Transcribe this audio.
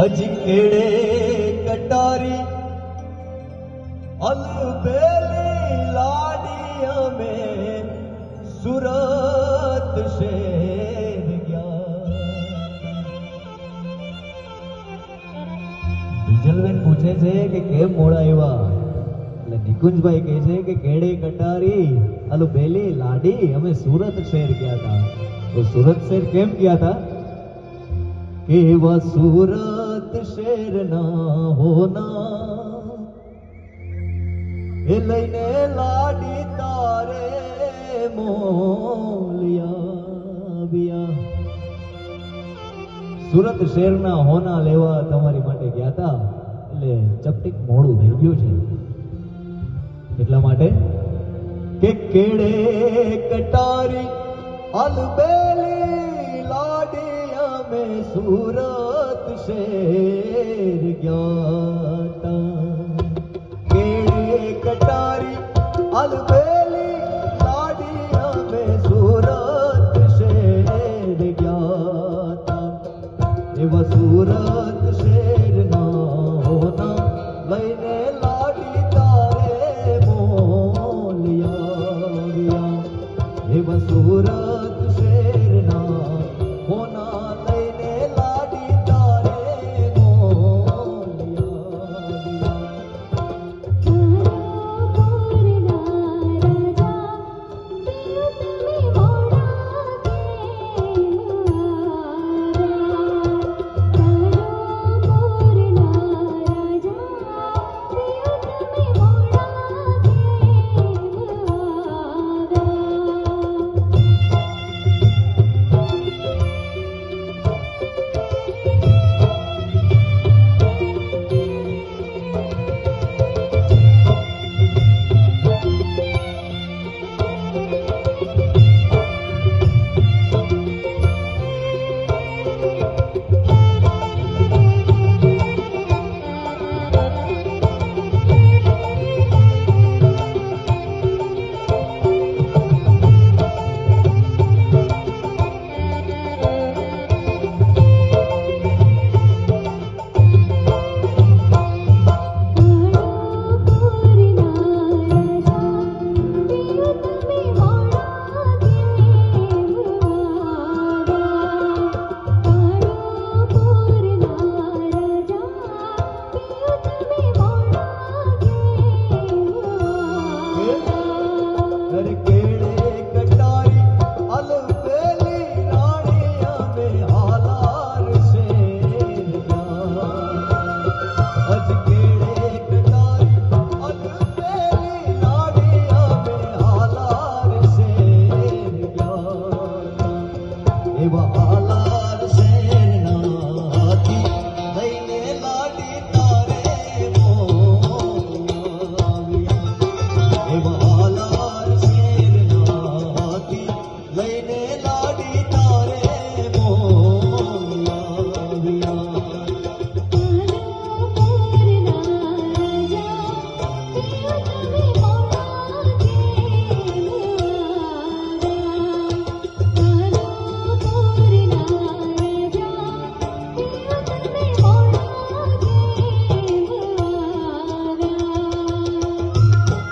હજી કેડે કટારી અલબેલી લાડી અમે સુરત શેર ગયા. પૂછે છે કે કેમ મોડા એવા એટલે નિકુંજભાઈ કહે છે કે કેડે કટારી, અલુ બેલી લાડી અમે સુરત શહેર ગયા હતા. તો સુરત શહેર કેમ ગયા હતા? કેવા સુરત શહેરના હોના એ લઈને લાડી તારે મોલિયા સુરત શહેરના હોના લેવા તમારી માટે ગયા હતા એટલે ચપટીક મોડું થઈ ગયું છે. એટલા માટે કે કેડે કટારી અલબેલી લાડી અમે સુરત શહેર ગયા Hare